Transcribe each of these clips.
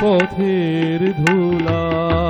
পথের ধুলা।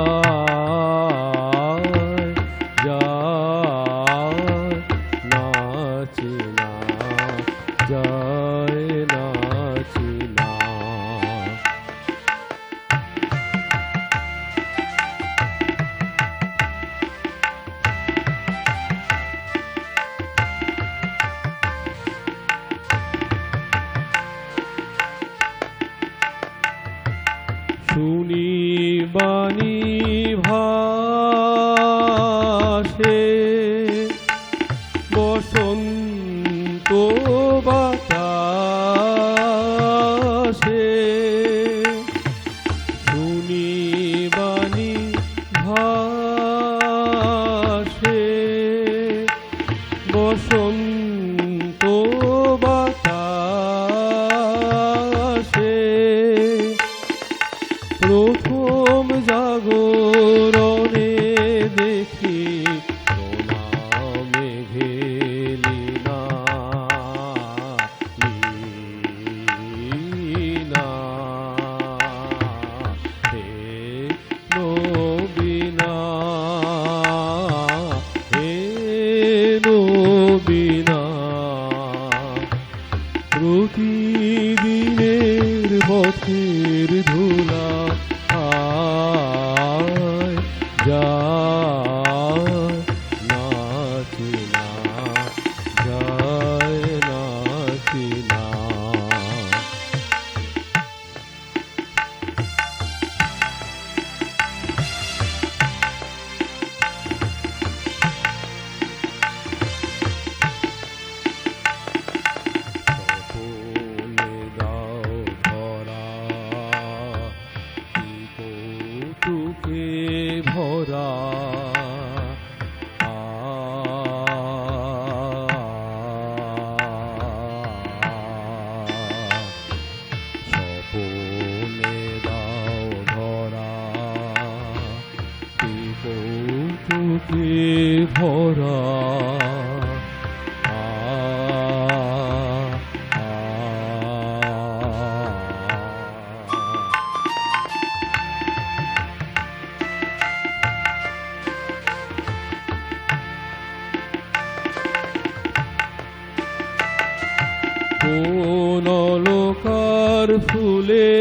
ফুলে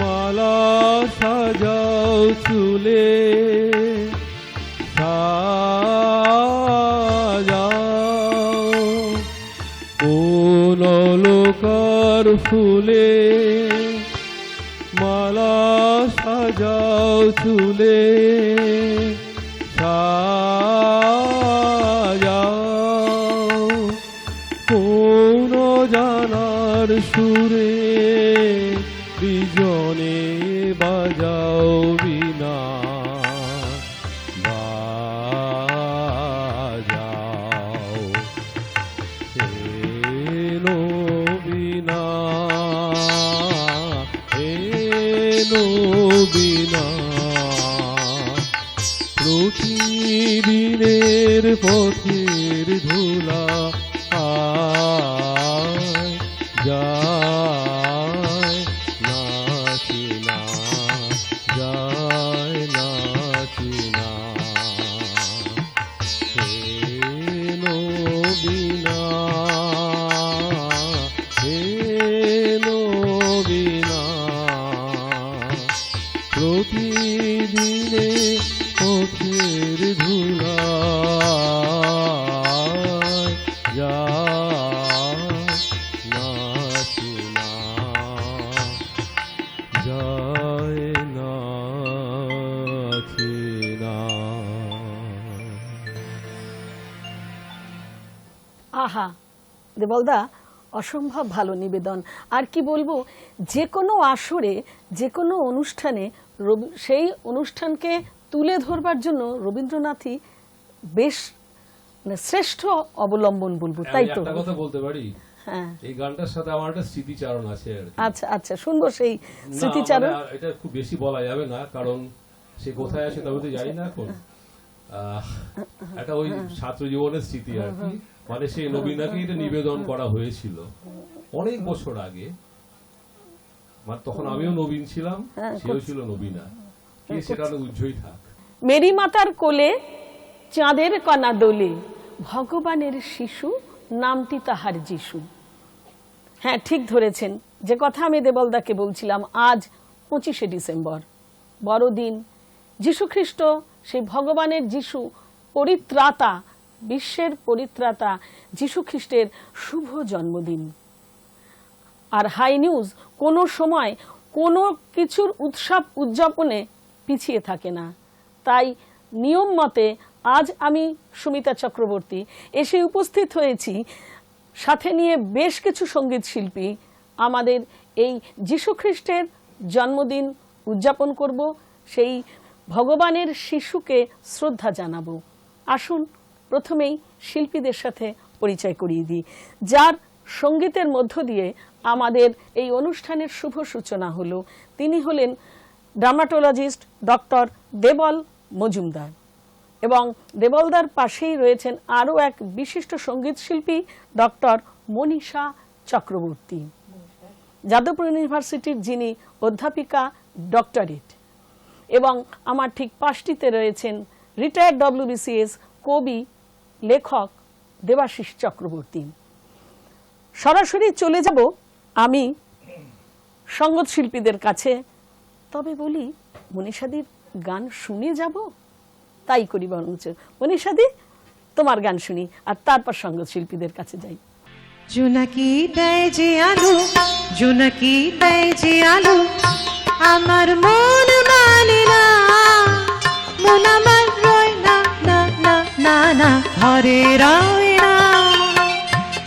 মালা সাজাও চুলে লোকার ফুলে মালা সাজাও চুলে। ধুলা আয় যা হালদা অসম্ভব ভালো নিবেদন। আর কি বলব যে কোনো আসরে যে কোনো অনুষ্ঠানে সেই অনুষ্ঠানকে তুলে ধরবার জন্য রবীন্দ্রনাথই বেশ মানে শ্রেষ্ঠ অবলম্বন বলব তাই তো? কথা বলতে পারি? হ্যাঁ। এই গানটার সাথে আমার একটা স্মৃতিচারণ আছে আচ্ছা আচ্ছা শুনব সেই মানে স্মৃতিচারণ। এটা খুব বেশি বলা যাবে না কারণ সে কোথায় আছে তবে তো জানি না এখন। একটা ওই হ্যাঁ। ছাত্র জীবনের স্মৃতি আর কি। মানে সেই নবীনাকে এটা নিবেদন করা হয়েছিল অনেক বছর আগে। মানে তখন আমিও নবীন ছিলাম হ্যাঁ, সেও ছিল নবীনা। কে সেটা অনেক উজ্জ্বল থাক। মেরি মাতার কোলে চাঁদের কণা দোলে ভগবানের শিশু নামটি তাহার যিশু। হ্যাঁ ঠিক ধরেছেন। যে কথা আমি দেবলদাকে বলছিলাম আজ পঁচিশে ডিসেম্বর বড়দিন। যীশুখ্রিস্ট সেই ভগবানের যিশু পরিত্রাতা বিশ্বের পরিত্রাতা যীশুখ্রিস্টের শুভ জন্মদিন। আর হাই নিউজ, কোনো সময় কোনো কিছুর উৎসব উদযাপনে পিছিয়ে থাকে না। তাই নিয়ম মতে আজ আমি সুমিতা চক্রবর্তী এসে উপস্থিত হয়েছি। সাথে নিয়ে বেশ কিছু সংগীত শিল্পী। আমাদের এই যীশুখ্রিস্টের জন্মদিন উদযাপন করব। সেই ভগবানের শিশুকে শ্রদ্ধা জানাব। আসুন প্রথমেই শিল্পীদের সাথে পরিচয় করিয়ে দিই, যার সঙ্গীতের মধ্য দিয়ে আমাদের এই অনুষ্ঠানের শুভ সূচনা হলো। তিনি হলেন ড্রামাটোলজিস্ট ডক্টর দেবল মজুমদার এবং দেবলদার পাশেই রয়েছেন আরও এক বিশিষ্ট সংগীত শিল্পী ডক্টর মনীষা চক্রবর্তী। যাদবপুর ইউনিভার্সিটির যিনি অধ্যাপিকা, ডক্টরেট। এবং আমার ঠিক পাশটিতে রয়েছেন রিটায়ার্ড ডব্লিউবিসিএস কবি লেখক দেবাশিস চক্রবর্তী। সরাসরি চলে যাব আমি সঙ্গত শিল্পীদের কাছে। তবে বলি, মনীষাদির গান শুনে যাব? তাই করি বরঞ্চ। মনীষাদি, তোমার গান শুনি, আর তারপর সঙ্গত শিল্পীদের কাছে যাই। জোনাকি দেয় যে আলো, জোনাকি দেয় যে আলো, আমার মন মানে না মন আমার না হরে রয় না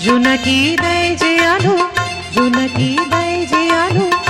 জোনাকি দেয় যে আলো জুনকি দেয় যে আলো।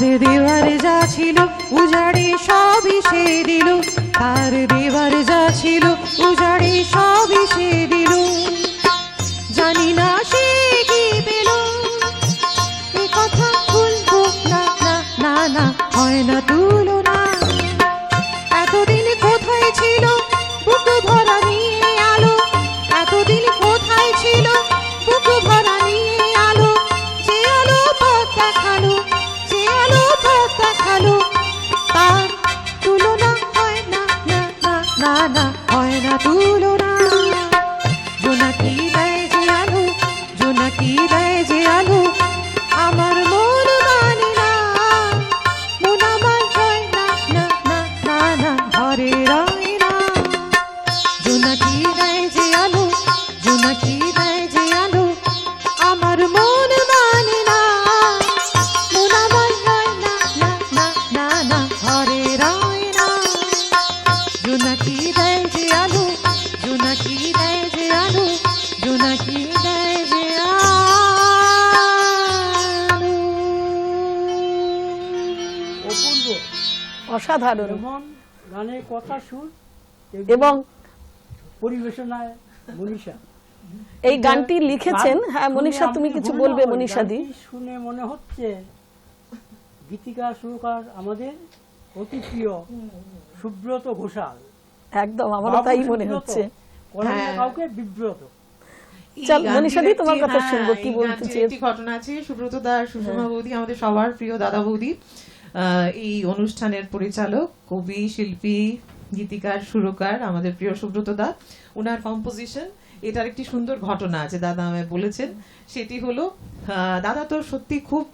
তার দেওয়ার যা ছিল সবই সে দিল। তার যা ছিল সবই সে দিল। জানি না সে কি পেল। কথা না না না না, হয় না তুলনা। এতদিন কোথায় ছিল? বুক আমার মন মানে অসাধারণ। এবং পরিবেশনায় মনীষা। এই গানটি লিখেছেন হ্যাঁ মনীষা তুমি কিছু বলবে মনীষাদি? গানটি শুনে মনে হচ্ছে গীতিকার সুরকার আমাদের অতি প্রিয় সুব্রত ঘোষাল। একদম আমারও তাই মনে হচ্ছে। হ্যাঁ। কাউকে বিব্রত। চল, মনীষাদি, তোমার কথা হ্যাঁ, শুনব, কি বলতে গানটির ঘটনা আছে সুব্রত দা সুষমা বৌদি আমাদের সবার প্রিয় দাদা বৌদি। আহ, এই অনুষ্ঠানের পরিচালক কবি শিল্পী গীতিকার সুরকার আমাদের প্রিয় সুব্রত দা। ওনার কম্পোজিশন এটার একটি সুন্দর ঘটনা আছে দাদা আমায় বলেছেন। সেটি হলো দাদা তো সত্যি খুব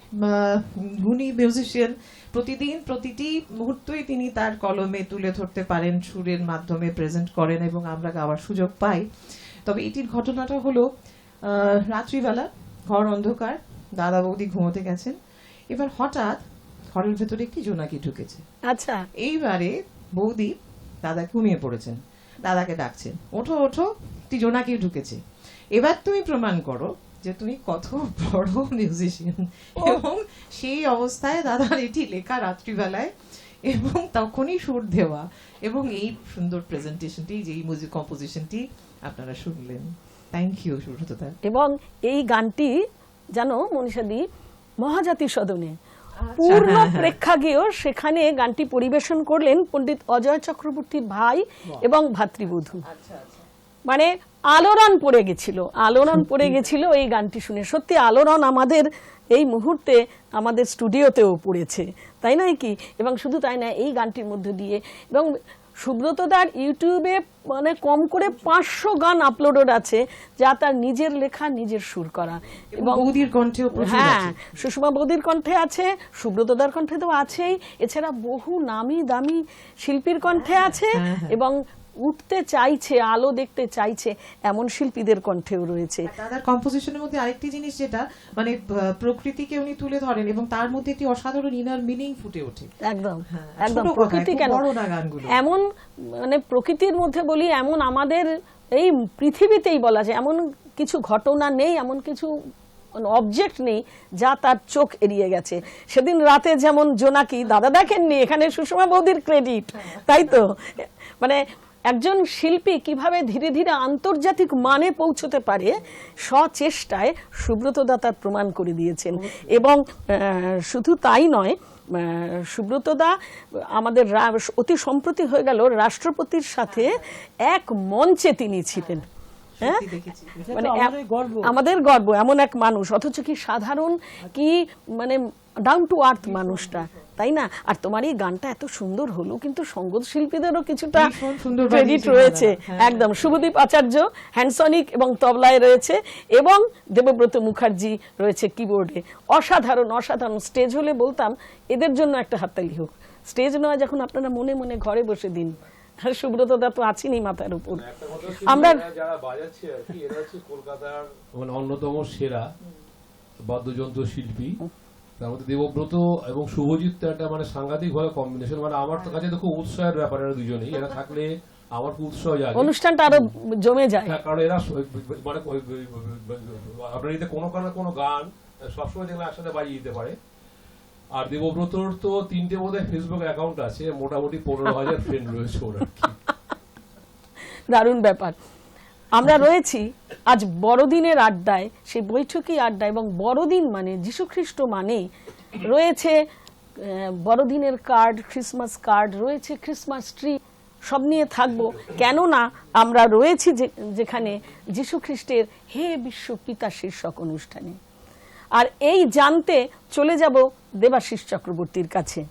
গুণী মিউজিশিয়ান প্রতিদিন প্রতিটি মুহূর্তই তিনি তার কলমে তুলে ধরতে পারেন সুরের মাধ্যমে প্রেজেন্ট করেন এবং আমরা গাওয়ার সুযোগ পাই। তবে এটির ঘটনাটা হলো রাত্রিবেলা ঘর অন্ধকার দাদা বৌদি ঘুমোতে গেছেন। এবার হঠাৎ ঘরের ভেতরে একটি জোনাকি ঢুকেছে। আচ্ছা। এইবারে বৌদি দাদা ঘুমিয়ে পড়েছেন দাদাকে ডাকছেন ওঠো ওঠো। জোনাকি ঢুকেছে। এবার তুমি প্রমাণ করো যে তুমি কত বড় মিউজিশিয়ান এবং সেই অবস্থায় দাদার এটি লেখা রাত্রিবেলায় এবং তখনই সুর দেওয়া। এবং এই সুন্দর প্রেজেন্টেশনটি যেই মিউজিক কম্পোজিশনটি আপনারা শুনলেন। থ্যাংক ইউ সুব্রত দা এবং এই গানটি জানো মনীষাদি মহাজাতি সদনে পূর্ণ হ্যাঁ, হ্যাঁ। প্রেক্ষাগৃহ সেখানে গানটি পরিবেশন করলেন পণ্ডিত অজয় চক্রবর্তীর ভাই এবং ভাতৃবধূ। মানে আলোড়ন পড়ে গেছিল আলোড়ন পড়ে গেছিল এই গানটি শুনে। সত্যি আলোড়ন আমাদের এই মুহূর্তে আমাদের স্টুডিওতেও পড়েছে তাই নয় কি? এবং শুধু তাই না এই গানটির মধ্যে দিয়ে। এবং সুব্রতদার ইউটিউবে মানে কম করে পাঁচশো গান আপলোডেড আছে যা তার নিজের লেখা নিজের সুর করা। এবং বৌদির প্রচুর হ্যাঁ সুষমা বৌদির কণ্ঠে আছে সুব্রতদার কণ্ঠে তো আছেই। এছাড়া বহু নামি দামি শিল্পীর কণ্ঠে আছে হ্যাঁ, হ্যাঁ। এবং উঠতে চাইছে আলো দেখতে চাইছে এমন শিল্পীদের কণ্ঠেও রয়েছে। দাদার কম্পোজিশনের মধ্যে আরেকটি জিনিস যেটা মানে প্রকৃতিকে উনি তুলে ধরেন এবং তার মধ্যে একটি অসাধারণ ইনার মিনিং ফুটে ওঠে। একদম হ্যাঁ, একদম। প্রকৃতি কেন। এমন মানে প্রকৃতির মধ্যে বলি এমন আমাদের এই পৃথিবীতেই বলা যায় এমন কিছু ঘটনা নেই এমন কিছু অবজেক্ট নেই যা তার চোখ এড়িয়ে গেছে। সেদিন রাতে যেমন জোনাকি দাদা দেখেননি এখানে সুষমা বৌদির ক্রেডিট তাই তো? মানে একজন শিল্পী কীভাবে ধীরে ধীরে আন্তর্জাতিক মানে পৌঁছতে পারে সচেষ্টায় সুব্রতদা তার প্রমাণ করে দিয়েছেন। এবং শুধু তাই নয় সুব্রতদা আমাদের অতি সম্প্রতি হয়ে গেল রাষ্ট্রপতির সাথে এক মঞ্চে তিনি ছিলেন। হ্যাঁ? মানে। আমাদের গর্ব। এমন এক মানুষ অথচ কি সাধারণ কি মানে ডাউন টু আর্থ মানুষটা। তাই না? আর তোমার এই গানটা এত সুন্দর হলো কিন্তু সংগীত শিল্পীদেরও কিছুটা ক্রেডিট রয়েছে। হ্যাঁ, একদম। শুভদীপ আচার্য হ্যান্ডসনিক এবং তবলায় রয়েছে এবং দেবব্রত মুখার্জি রয়েছে কিবোর্ডে অসাধারণ অসাধারণ স্টেজ হলে বলতাম এদের জন্য একটা হাততালি হোক। স্টেজ নয় যখন আপনারা মনে মনে ঘরে বসে দিন। আর সুব্রত দা তো আছেনই মাথার উপর। আমরা যারা বাজাচ্ছে আর কি এরা হচ্ছে কলকাতার অন্যতম সেরা বাদ্যযন্ত্র শিল্পী। তার মধ্যে দেবব্রত এবং শুভজিৎ একটা মানে সাংঘাতিক ভাবে কম্বিনেশন মানে আমার তো কাছে তো খুব উৎসাহের ব্যাপার এরা দুজনেই। এরা থাকলে আমার খুব উৎসাহ জাগে। অনুষ্ঠানটা আরও জমে যায়। হ্যাঁ, কারণ এরা মানে আপনার এতে কোনো কোনো কোনো গান সবসময় দেখলে একসাথে বাজিয়ে দিতে পারে। আর দেবব্রতর তো তিনটে বোধহয় ফেসবুক অ্যাকাউন্ট আছে মোটামুটি পনেরো হাজার ফ্রেন্ড রয়েছে ওর। দারুণ ব্যাপার। আমরা রয়েছি আজ বড়দিনের আড্ডায়, সেই বৈঠকি আড্ডা এবং বড়দিন মানে যীশুখ্রিস্ট মানেই রয়েছে বড়দিনের কার্ড, ক্রিসমাস কার্ড, রয়েছে ক্রিসমাস ট্রি, সব নিয়ে থাকব। কেননা আমরা রয়েছি যেখানে যীশুখ্রিস্টের হে বিশ্ব পিতা শীর্ষক অনুষ্ঠানে। আর এই জানতে চলে যাব দেবাশিস চক্রবর্তীর কাছে।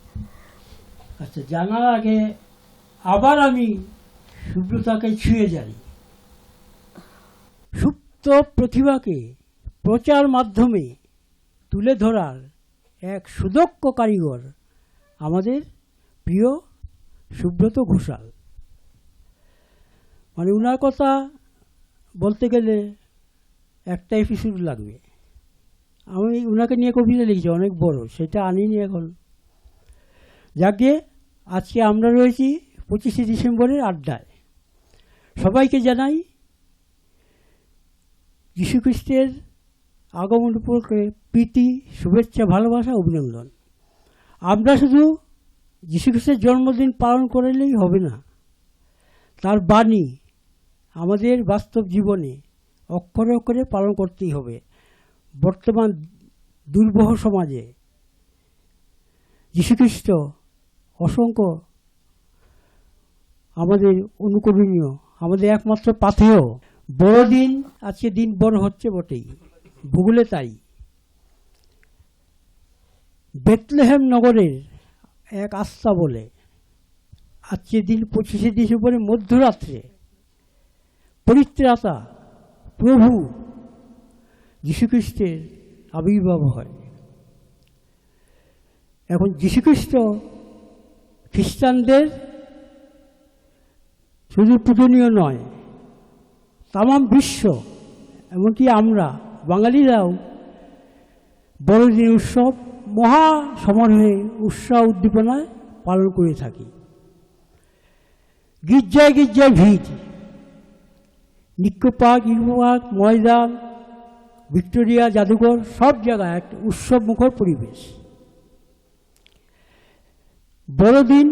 আচ্ছা জানার আগে আবার আমি সুব্রতাকে ছুঁয়ে যাই। সুপ্ত প্রতিভাকে প্রচার মাধ্যমে তুলে ধরার এক সুদক্ষ কারিগর আমাদের প্রিয় সুব্রত ঘোষাল। মানে উনার কথা বলতে গেলে একটা এপিসোড লাগবে। আমি উনাকে নিয়ে কবিতা লিখেছি, অনেক বড়, সেটা আনিনি এখন। যাকে আজকে আমরা রয়েছি পঁচিশে ডিসেম্বরের আড্ডায়। সবাইকে জানাই যীশুখ্রিস্টের আগমন উপলক্ষে প্রীতি, শুভেচ্ছা, ভালোবাসা, অভিনন্দন। আমরা শুধু যীশুখ্রিস্টের জন্মদিন পালন করলেই হবে না। তার বাণী আমাদের বাস্তব জীবনে অক্ষরে অক্ষরে পালন করতেই হবে। বর্তমান দুর্বহ সমাজে যীশুখ্রিস্ট অসংখ্য আমাদের অনুকরণীয়, আমাদের একমাত্র পাথেয়। বড়দিন, আজকে দিন বড় হচ্ছে বটেই। ভূগোলে তাই। বেতলেহেম নগরের এক আস্থা বলে, আজকে দিন পঁচিশে ডিসেম্বরের মধ্যরাত্রে পরিত্রাতা প্রভু যীশুখ্রিস্টের আবির্ভাব হয়। এখন যীশুখ্রিস্ট খ্রিস্টানদের শুধু পূজনীয় নয় তামাম বিশ্ব, এমনকি আমরা, বাঙালিরাও বড়দিন উৎসব, মহা সমারোহে উৎসাহ উদ্দীপনায় পালন করে থাকি। গির্জায় গির্জায় ভিড়। Nicco park eco park Maidan, Victoria, জাদুঘর, সব জায়গায় এক উৎসব মুখর পরিবেশ। বড়দিন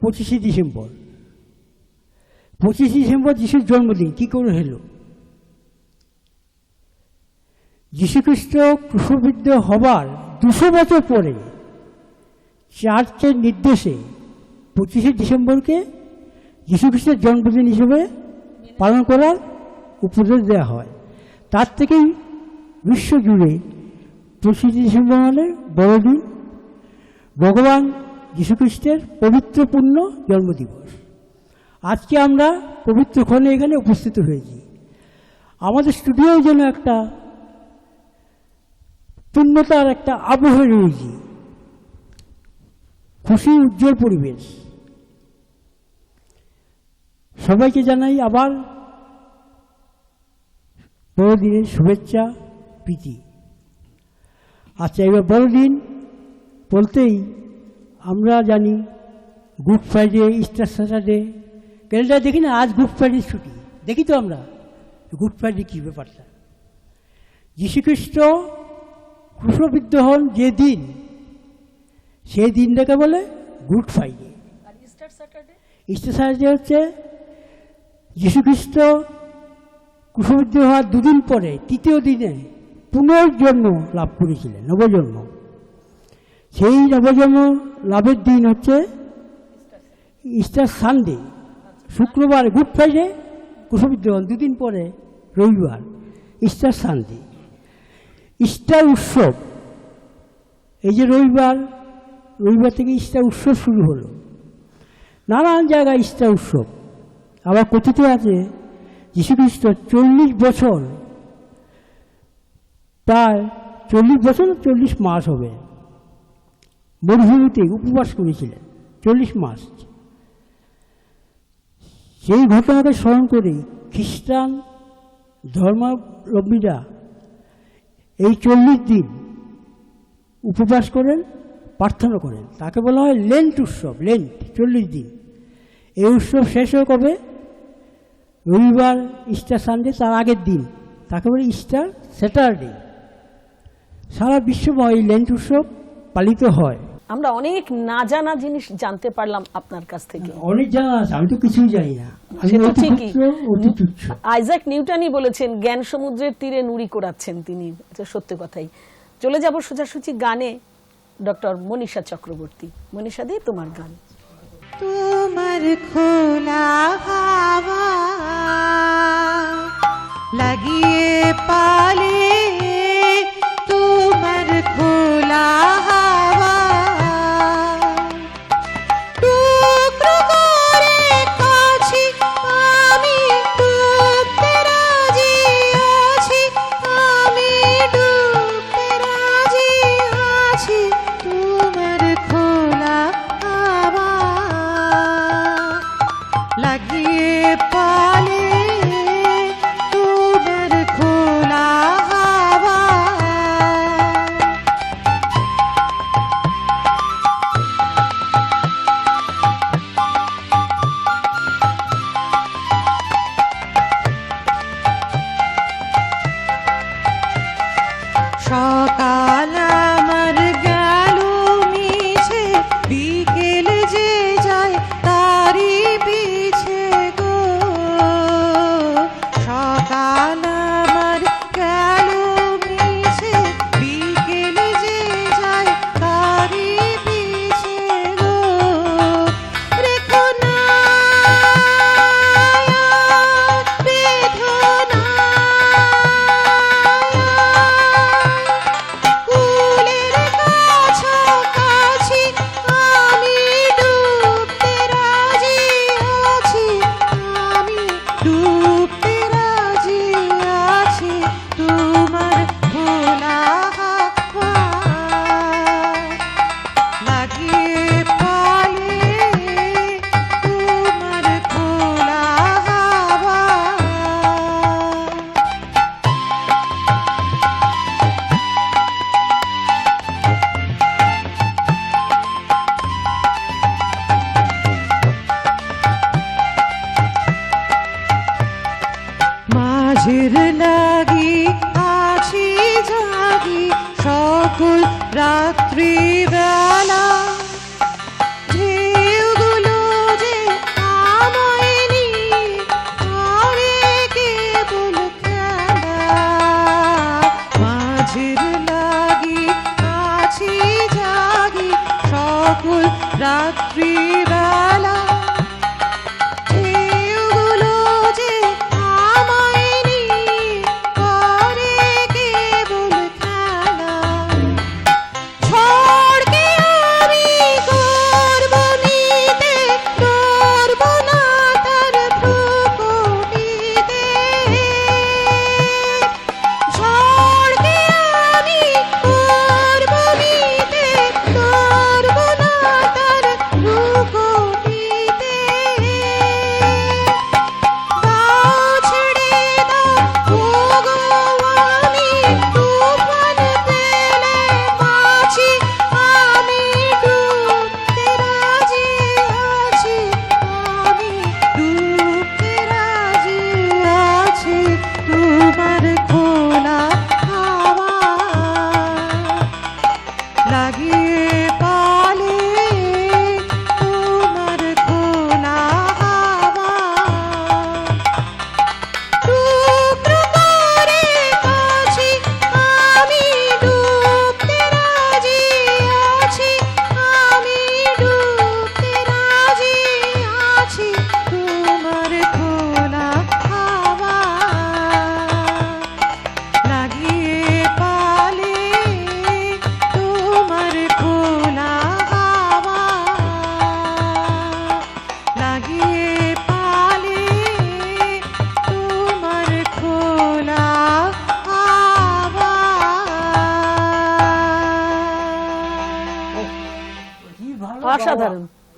পঁচিশে ডিসেম্বর। পঁচিশে ডিসেম্বর যিশুর জন্মদিন, কি করে হলো? যীশুখ্রিস্ট ক্রুশবিদ্ধ হবার দুশো বছর পরে চার্চের নির্দেশে পঁচিশে ডিসেম্বরকে যীশুখ্রিস্টের জন্মদিন হিসেবে পালন করার উপদেশ দেওয়া হয়। তার থেকেই বিশ্বজুড়ে পঁচিশে ডিসেম্বর মানে বড়দিন ভগবান যীশুখ্রিস্টের পবিত্রপূর্ণ জন্মদিবস। আজকে আমরা পবিত্র ক্ষণে এখানে উপস্থিত হয়েছি। আমাদের স্টুডিও যেন একটা পূর্ণতার একটা আবহে রয়েছে। খুশি উজ্জ্বল পরিবেশ। সবাইকে জানাই আবার বড়দিনের শুভেচ্ছা, প্রীতি। আচ্ছা এবার বড়দিন বলতেই আমরা জানি Good Friday Easter Saturday calendar দেখি না? আজ গুড ফ্রাইডে ছুটি। দেখি তো আমরা। গুড ফ্রাইডে কী ব্যাপারটা? যীশুখ্রিস্ট ক্রুশবিদ্ধ হন যে দিন। সেই দিনটাকে বলে গুড ফ্রাইডে ইস্টার স্যাটারডে হচ্ছে যীশুখ্রিস্ট ক্রুশবিদ্ধ হওয়ার দুদিন পরে তৃতীয় দিনে পুনর্জন্ম লাভ করেছিলেন নবজন্ম। সেই নবজন্ম লাভের দিন হচ্ছে ইস্টার সানডে শুক্রবার গুড ফ্রাইডে কুশবিদ্ধ দুদিন পরে রবিবার ইস্টার সানডে ইস্টার উৎসব, এই যে রবিবার রবিবার থেকে ইস্টার উৎসব শুরু হলো। নানান জায়গায় ইস্টার উৎসব। আবার কথিত আছে, যীশুখ্রিস্ট চল্লিশ বছর, প্রায় চল্লিশ বছর চল্লিশ মাস হবে। মরুভূমিতে উপবাস করেছিলেন, চল্লিশ মাস। সেই ঘটনাকে স্মরণ করে, খ্রিস্টান ধর্মাবলম্বীরা এই চল্লিশ দিন উপবাস করেন, প্রার্থনা করেন। তাকে বলা হয় লেন্ট উৎসব লেন্ট চল্লিশ দিন। এই উৎসব শেষ হয়ে কবে? রবিবার ইস্টার সানডে তার আগের দিন। তাকে বলে ইস্টার স্যাটারডে সারা বিশ্বময় এই লেন্ট উৎসব পালিত হয়। আমরা অনেক না জানা জিনিস জানতে পারলাম আপনার কাছ থেকে। অনেক জানা আছে আমি তো কিছুই জানি না। আমি সে তো অতি ঠিকই আইজাক নিউটনই বলেছেন জ্ঞান সমুদ্রের তীরে নুড়ি কোড়াচ্ছেন তিনি। এটা সত্য কথাই। চলে যাব সোজাসুচি গানে ডক্টর মনীষা চক্রবর্তী। মনীষা দি তোমার গান। তোমার খোলা হাওয়া লাগিয়ে পালে তোমার খোলা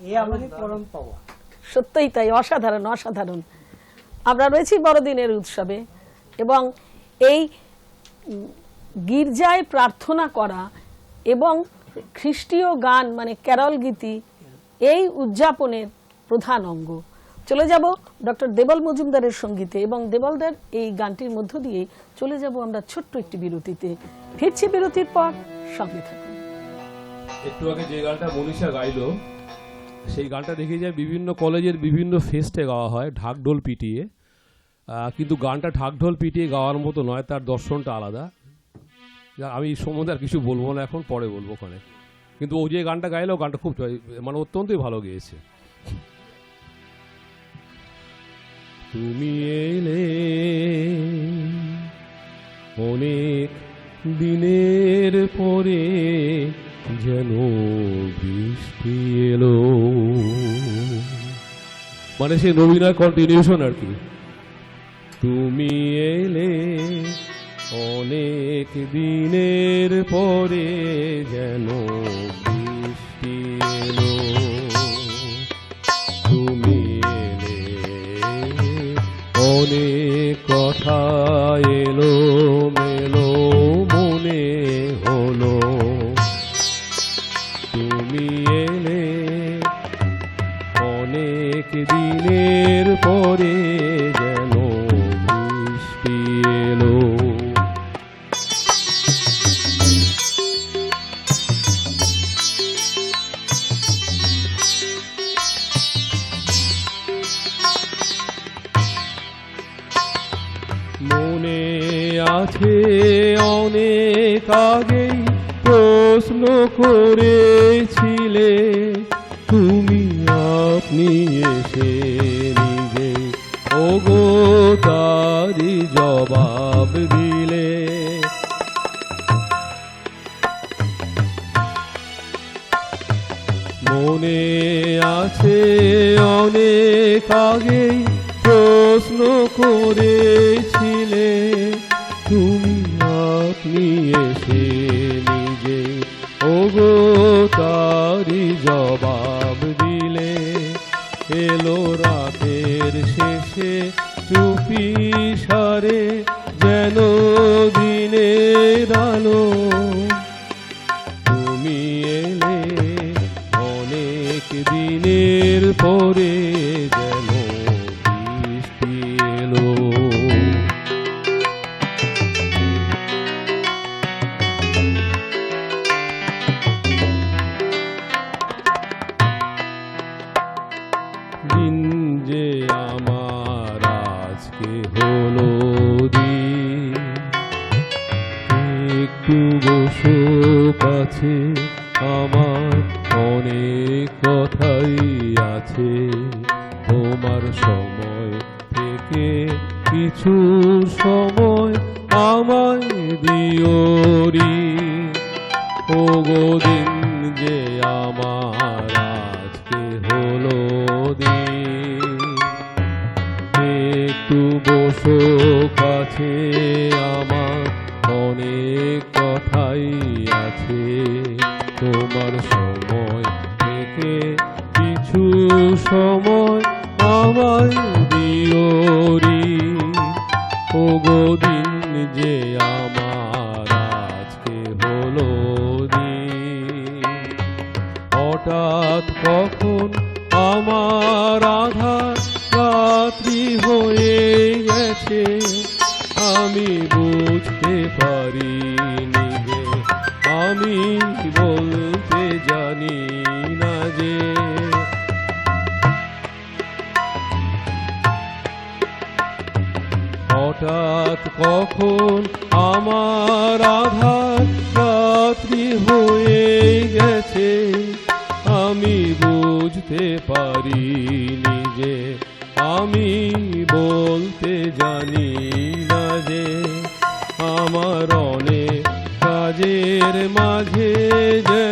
এ আমাদের পরম পাওয়া। সত্যই তাই অসাধারণ অসাধারণ। আমরা রয়েছি বড়দিনের উৎসবে এবং এই গির্জায় প্রার্থনা করা এবং খ্রিস্টীয় গান মানে ক্যারল গীতি এই উদযাপনের প্রধান অঙ্গ। চলে যাব ডক্টর দেবল মজুমদারের সঙ্গীতে এবং দেবলদার এই গানটির মধ্য দিয়ে চলে যাব আমরা ছোট্ট একটি বিরতিতে। ফিরছি বিরতির পর সঙ্গে থাকুন। একটু আগে যে গানটা মনীষা গাইলো সেই গানটা দেখে যায় বিভিন্ন কলেজের বিভিন্ন ফেস্টে গাওয়া হয়, ঢাকঢোল পিটিয়ে। কিন্তু গানটা ঢাকঢোল পিটিয়ে গাওয়ার মতো নয়, তার দর্শনটা আলাদা। আমি সম্বন্ধে আর কিছু বলব না, এখন পরে বলব ওখানে। কিন্তু ও যে গানটা গাইলো গানটা খুব মানে অত্যন্তই ভালো গেয়েছে। তুমি এলে, অনেক দিনের পরে যেন বৃষ্টি এলো। মানে সেই নবীনার কন্টিনিউশন আর কি। তুমি এলে অনেক দিনের পরে যেন এলো। তুমি এলে অনেক কথা এলো আছে অনেক আগেই প্রশ্ন করেছিলে, তুমি আপনি এসে নিজে ওগো তারি জবাব দিলে। মনে আছে অনেক আগেই প্রশ্ন করেছিলে আলো তুমি এলে অনেক দিনের আছে তোমার সব আমি বলতে জানি না যে আমার অনেক কাজের মাঝে যে